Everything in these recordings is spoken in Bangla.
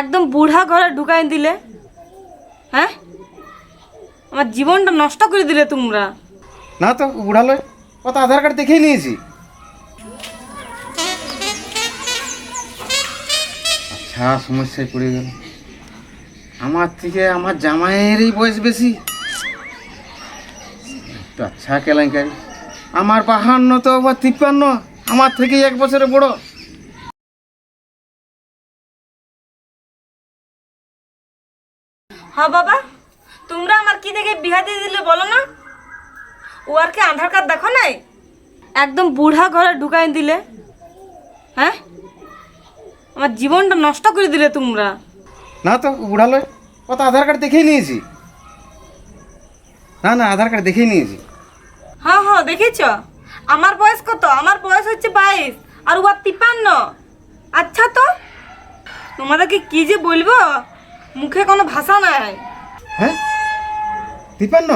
একদম বুড়া ঘরে ঢুকাই দিলে হ্যাঁ? আমার জীবনটা নষ্ট করে দিলে তোমরা। না তো বুড়া লয় ও আধার কার্ড দেখেই নিয়েছি। আচ্ছা সমস্যায় পড়ে গেল। আমার থেকে আমার জামাইয়েরই বয়স বেশি। তো আচ্ছা কেলেঙ্কারি। আমার বাহান্ন তো আবার তিপ্পান্ন, আমার থেকে এক বছরে বড়। হ্যাঁ বাবা তোমরা আমার কি দেখে বিহা দিয়ে দিলে বলো না? ও আর কি আধার কার্ড দেখো নাই? একদম বুড়া ঘরে ঢুকাই দিলে। হ্যাঁ? আমার জীবনটা নষ্ট করে দিলে তোমরা। না তো বুড়া লয় ও তো আধার কার্ড দেখেই নিয়েছি। না না আধার কার্ড দেখেই নিয়েছি। হ্যাঁ হ্যাঁ দেখেছ আমার বয়স কত? আমার বয়স হচ্ছে বাইশ আর ও তিপান্ন আচ্ছা তো তোমাদেরকে কি যে বলব? মুখে কোনো ভাষা নাই। হ্যাঁ? তিপ্পান্ন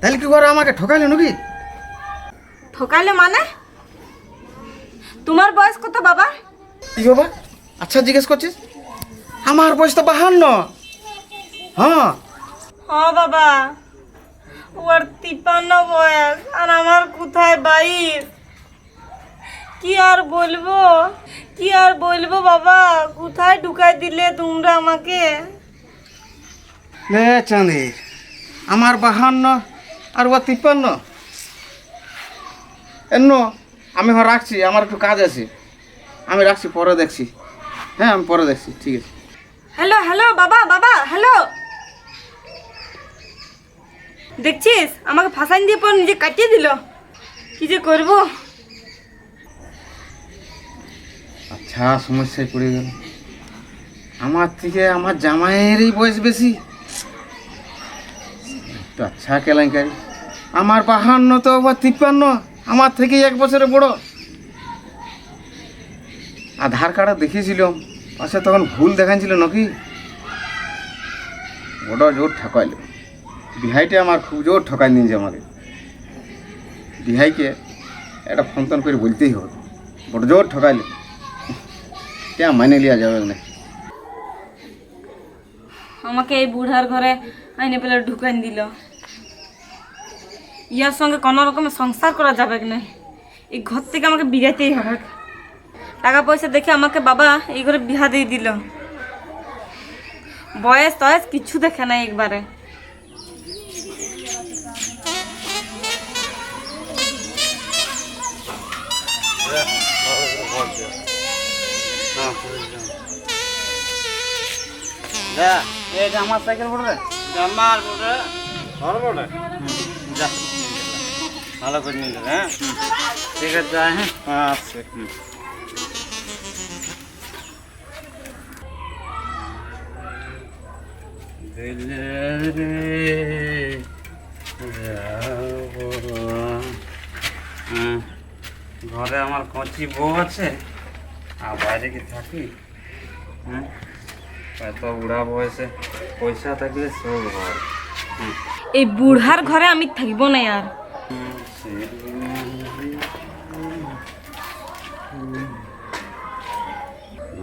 তাহলে কি করে আমাকে ঠকাইলো নাকি? ঠকাইলে মানে? তোমার বয়স কত বাবা? কি বাবা? আচ্ছা জিজ্ঞেস করছিস? আমার বয়স তো বাহান্ন। হ্যাঁ। হ্যাঁ বাবা ওর তিপ্পান্ন বয়স আর আমার কোথায় বাইশ? কি আর বলব? কি আর বলব বাবা? কোথায় ঢুকাই দিলে তোমরা আমাকে? চাঁদি আমার বাহান্ন আর ও তিপ্পান্ন। এন্ন আমি হ্যাঁ রাখছি আমার একটু কাজ আছে। আমি রাখছি পরে দেখছি। হ্যাঁ আমি পরে দেখছি ঠিক আছে। হ্যালো হ্যালো বাবা বাবা হ্যালো। দেখছিস? আমাকে ফাঁসাইন দিয়ে পর নিজে কাটিয়ে দিল। কি যে করব? আচ্ছা সমস্যায় পড়ে গেল। আমার থেকে আমার জামাইয়েরই বয়স বেশি। আচ্ছা কেলেঙ্কারি। আমার বাহান্ন তো আবার তিপ্পান্ন। আমার থেকে এক বছরে বড়। আধার কার্ডে দেখিয়েছিলাম, পাশে তখন ভুল দেখাচ্ছিল নাকি? বড় জোর ঠকাইল। বিহাইটা আমার খুব জোর ঠকাই নিয়েছে আমাকে। বিহাইকে একটা ফোন করে বলতেই হবে। বড় জোর ঠকাইলে। কে মাইনে লিয়া যাবে না আমাকে এই বুড়ার ঘরে আইনে পেলে ঢুকান দিল ইয়ার সঙ্গে কোনো রকমের সংসার করা যাবে না এই ঘর থেকে আমাকে বিরাতেই হবে টাকা পয়সা দেখে আমাকে বাবা এই ঘরে বিহা দিয়ে দিল বয়স টয়স কিছু দেখে না একবারে যা আমার সাইকেল বড় রে। জামার বটে। বড় বড় যা। ভালো করে নিয়ে যাবে হ্যাঁ? ঠিক আছে হ্যাঁ। আচ্ছা হ্যাঁ, ঘরে আমার কচি বউ আছে। আর বাইরে কি থাকি? হ্যাঁ? এত বুড়া বয়সে পয়সা থাকলে সব হয় এই বুড়ার ঘরে আমি থাকিব না আর।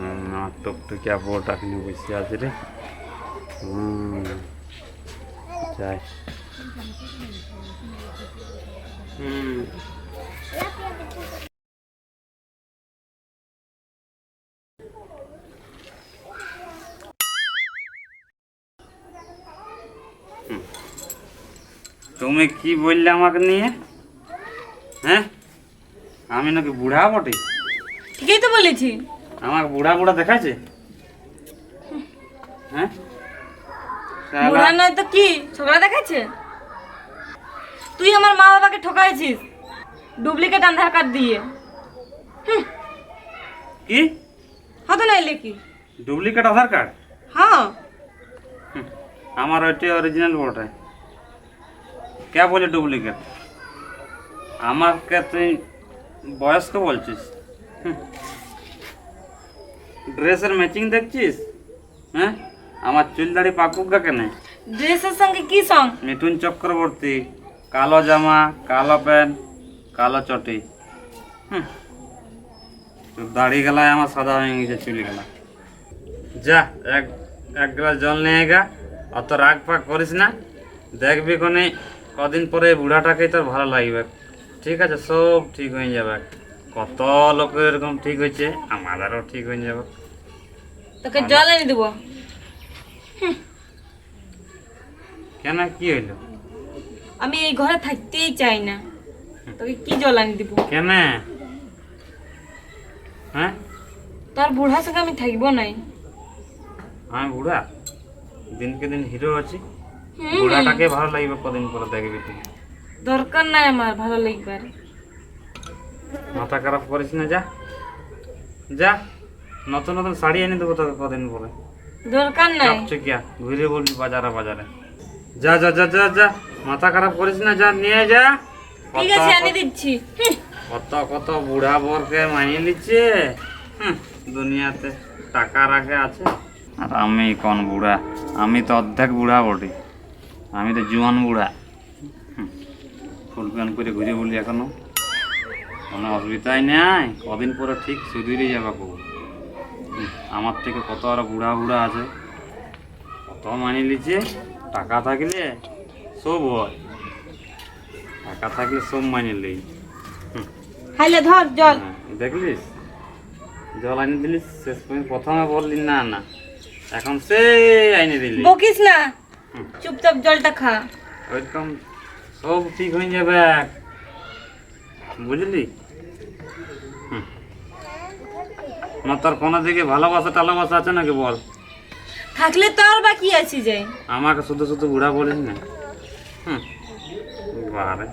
আমার টুকটুকিয়া বউটা কিনে বসে আছে রে। যাই। হুম হুম। তুমি কি বললে আমাকে নিয়ে? হ্যাঁ? আমি নাকি বুড়া বটে? ঠিকই তো বলেছি। আমাকে বুড়া বুড়া দেখাচ্ছে হ্যাঁ? বুড়া নয় তো কি? ছোকরা দেখাচ্ছে তুই আমার মা বাবাকে ঠকাইছিস ডুপ্লিকেট আধার কার্ড দিয়ে। কি? হতো না এলে কি? Duplicate Aadhaar card? হ্যাঁ। আমার ওইটাই অরিজিনাল বটে। কে বলে ডুপ্লিকেট। আমাকে তুই বয়স্ক বলছিস। ড্রেসের ম্যাচিং দেখছিস? হ্যাঁ? আমার চুল দাড়ি পাকুক গা কেন? ড্রেসের সঙ্গে কি সং? মিঠুন চক্রবর্তী কালো জামা কালো প্যান্ট কালো চটি। হুম। দাড়ি গেলায় আমার সাদা হয়ে গেছে চুলি গেলা যা এক এক গ্লাস জল নিয়ে গা। অত রাগ পাক করিস না। দেখবি কোনে কদিন পরে বুড়াটাকেই তোর ভালো লাগবে। ঠিক আছে সব ঠিক হয়ে যাবে। কত লোকের এরকম ঠিক হয়েছে আমাদেরও ঠিক হয়ে যাবে। তোকে জল এনে দেবো। কেন কি হইল? আমি এই ঘরে থাকতেই চাই না। তোকে কি জল আনি দিব? কেন? হ্যাঁ? তোর বুড়ার সঙ্গে আমি থাকব নাই। আমি বুড়া? দিনকে দিন হিরো আছি। বুড়াটাকে ভালো লাগবে কদিন পরে দেখবি তুই। দরকার নাই আমার ভালো লাগবার মাথা খারাপ করিস না যা। যা নতুন নতুন শাড়ি এনে দেবো তোকে কদিন পরে। দরকার নাই। চকচকিয়া ঘুরে বলবি বাজারে বাজারে। যা যা যা যা যা মাথা খারাপ করিস না যা নিয়ে যা। ঠিক কত- আছে আনি দিচ্ছি। কত কত বুড়া বরকে মানিয়ে নিচ্ছে দুনিয়াতে টাকা রাখে আছে। আর আমি কোন বুড়া? আমি তো অর্ধেক বুড়া বটি। আমি তো জুয়ান বুড়া। ফুল প্যান্ট করে ঘুরে বলি এখনও। কোনো অসুবিধাই নাই কদিন পরে ঠিক সুধুরে যাবে কবু আমার থেকে কত আর বুড়া বুড়া আছে। কত মানিয়ে লিছে টাকা থাকলে সব হয়। টাকা থাকলে সব মানিয়ে লিই। হাইলে ধর জল। হ্যাঁ, দেখলিস? জল আনি দিলিস শেষ পর্যন্ত প্রথমে বললি না না। এখন সে আইনে দিলি। বকিস না। চুপচাপ জলটা খা। একদম সব ঠিক হয়ে যাবে। বুঝলি? হুম। না তোর কোনো দিকে ভালোবাসা টালোবাসা আছে নাকি বল? থাকলে তোর বাকি আছে যাই আমাকে শুধু শুধু বুড়া বলিস না। হুম। বারে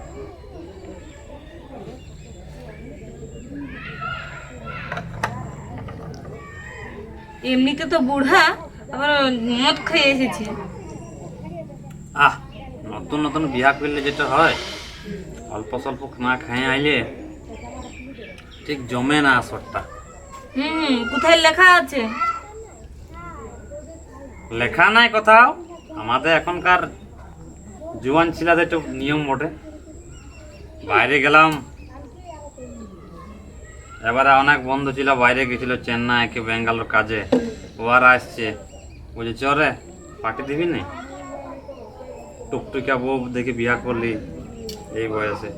এমনিতে তো বুড়া আবার মদ খেয়ে এসেছে। আহ নতুন নতুন বিয়া করলে যেটা হয় অল্প স্বল্প না খেয়ে আইলে ঠিক জমে না আসরটা। হুম কোথায় লেখা আছে? লেখা নাই কোথাও আমাদের এখনকার জুয়ান ছিলাদের একটু নিয়ম বটে। বাইরে গেলাম এবারে অনেক বন্ধু ছিল বাইরে গেছিল চেন্নাই কি বেঙ্গালোর কাজে। ওরা আসছে। বলছে চরে পার্টি দিবি না? টুকটুকিয়া বউ দেখে বিয়া করলি এই বয়সে।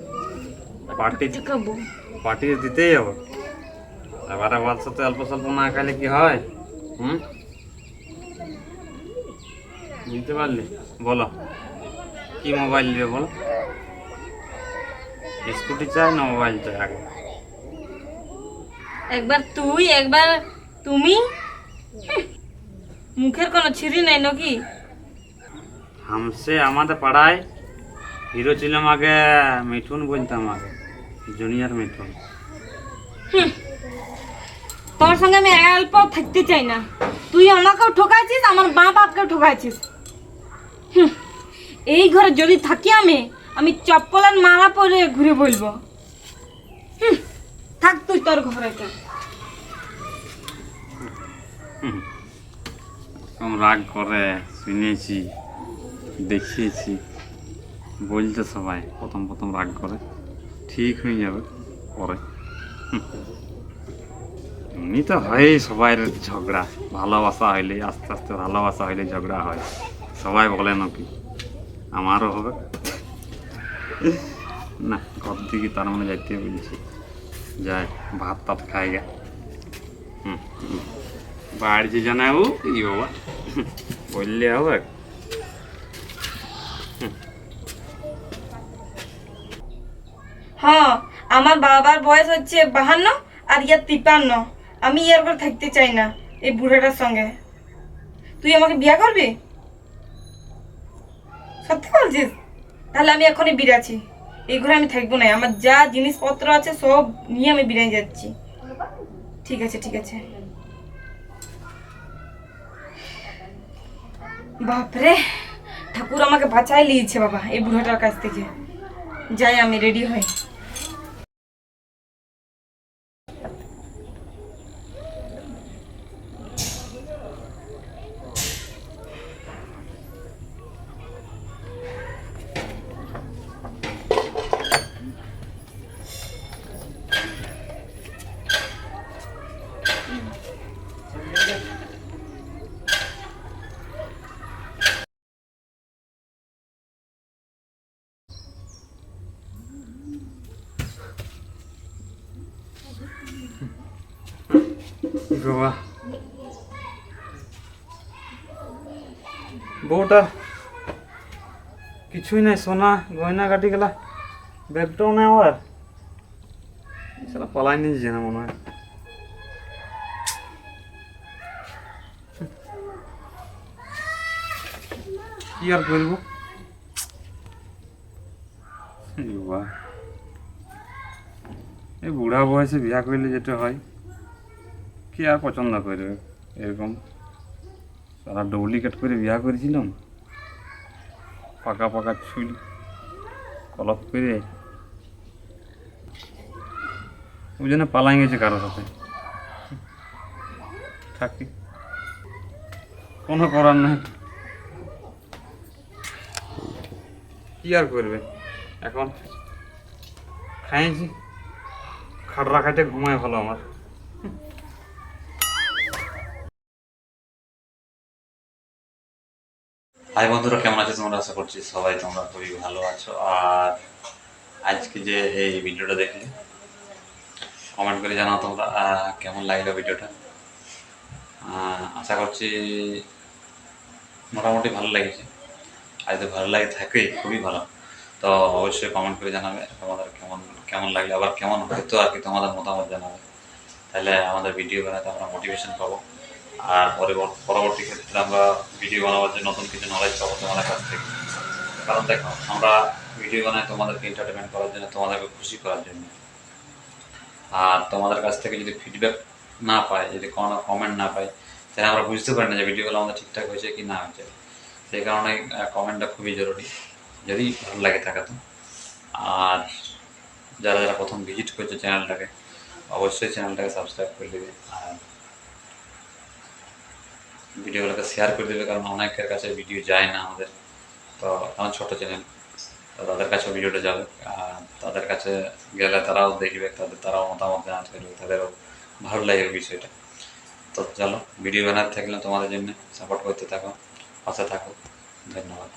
পার্টি পার্টি দিতেই হবে। এবারে বাদ সাথে অল্প স্বল্প না খাইলে কি হয়? হুম? বুঝতে পারলি? বলো। কি মোবাইল নেবে বলো? স্কুটি চাই না মোবাইল চাই আগে? একবার তুই একবার তুমি? মুখের কোনো ছিরি নাই নাকি? হামসে আমাদের পাড়ায় হিরো ছিলাম আগে মিঠুন বলতাম আগে জুনিয়র মিঠুন তোর সঙ্গে আমি অল্প থাকতে চাই না তুই আমাকেও ঠকাইছিস আমার মা বাপকেও ঠকাইছিস এই ঘরে যদি থাকি আমি আমি চপ্পলের মালা পরে ঘুরে বলব থাক তুই তোর ঘরে রাগ করে শুনেছি দেখিয়েছি। বলছে সবাই, প্রথম প্রথম রাগ করে। ঠিক হয়ে যাবে পরে। এমনি তো হয় সবাই ঝগড়া। ভালোবাসা হইলে, আস্তে আস্তে ভালোবাসা হইলে ঝগড়া হয়। সবাই বলে নাকি? আমারও হবে। না, ঘর দিকে তার মানে যাইতে বলছি। যাই, ভাত টাত খাই গা। হুম যে জানাব কি বাবা? বললে হবে। হ্যাঁ আমার বাবার বয়স হচ্ছে বাহান্ন আর ইয়ার তিপান্ন আমি ইয়ার ঘরে থাকতে চাই না, এই বুড়াটার সঙ্গে। তুই আমাকে বিয়া করবি? সত্যি বলছিস? তাহলে আমি এখনই বিরাছি এই ঘরে আমি থাকব না, আমার যা জিনিসপত্র আছে সব নিয়ে আমি বিরিয়ে যাচ্ছি। ঠিক আছে ঠিক আছে। বাপরে! ঠাকুর আমাকে বাঁচাই লিয়েছে বাবা এই বুড়োটার কাছ থেকে। যাই আমি রেডি হই। বাবা বউটা, কিছুই নাই, সোনা, গয়না কাটি গেলা। ব্যাগটাও নেই সেটা পলাই নিয়ে যাচ্ছে না মনে হয়। কি আর করব। এই বুড়া বয়সে বিয়া করলে যেটা হয়। কি আর পছন্দ করবে এরকম তারা ডুপ্লিকেট করে বিয়া করেছিলাম। পাকা পাকা চুল, কলপ করে। ওই জন্য পালাই গেছে কারোর সাথে। থাকি। কোনো করার নেই। কি আর করবে? এখন খাইছি। খাটরা খাইতে ঘুমায় ভালো আমার। হাই বন্ধুরা, কেমন আছো তোমরা? আশা করছি সবাই তোমরা খুবই ভালো আছো। আর আজকে যে এই ভিডিওটা দেখলে কমেন্ট করে জানাও তোমরা কেমন লাগল ভিডিওটা? আশা করছি মোটামুটি ভালো লেগেছে। আর যদি ভালো লাগে থাকে খুবই ভালো। তো অবশ্যই কমেন্ট করে জানাবে, তোমাদের কেমন কেমন লাগলে, আবার কেমন হয়তো আর কি তোমাদের মতামত জানাবে। তাহলে আমাদের ভিডিও বানাতে আমরা মোটিভেশন পাবো। আর পরবর্তী পরবর্তী ক্ষেত্রে আমরা ভিডিও বানাবার জন্য নতুন কিছু নলেজ পাবো তোমাদের কাছ থেকে। কারণ দেখো, আমরা ভিডিও বানাই তোমাদেরকে এন্টারটেনমেন্ট করার জন্য, তোমাদেরকে খুশি করার জন্য। আর তোমাদের কাছ থেকে যদি ফিডব্যাক না পাই, যদি কোনো কমেন্ট না পাই, তাহলে আমরা বুঝতে পারি না যে ভিডিওগুলো আমাদের ঠিকঠাক হয়েছে কি না হয়েছে। সেই কারণে কমেন্টটা খুবই জরুরি, যদি ভালো লাগে থাকে তো। আর যারা যারা প্রথম ভিজিট করছে চ্যানেলটাকে অবশ্যই চ্যানেলটাকে সাবস্ক্রাইব করে দেবে। আর ভিডিওগুলোকে শেয়ার করে দেবে, কারণ অনেকের কাছে ভিডিও যায় না আমাদের। তো কারণ ছোটো চ্যানেল তাদের কাছে ভিডিওটা যাবে। তাদের কাছে গেলে তারাও দেখবে, তাদের, তারাও মতামত জানাতে পারবে, তাদেরও ভালো লাগে বিষয়টা। তো চলো ভিডিও বানাতে থাকলে তোমাদের জন্য সাপোর্ট করতে থাকো, পাশে থাকো। ধন্যবাদ।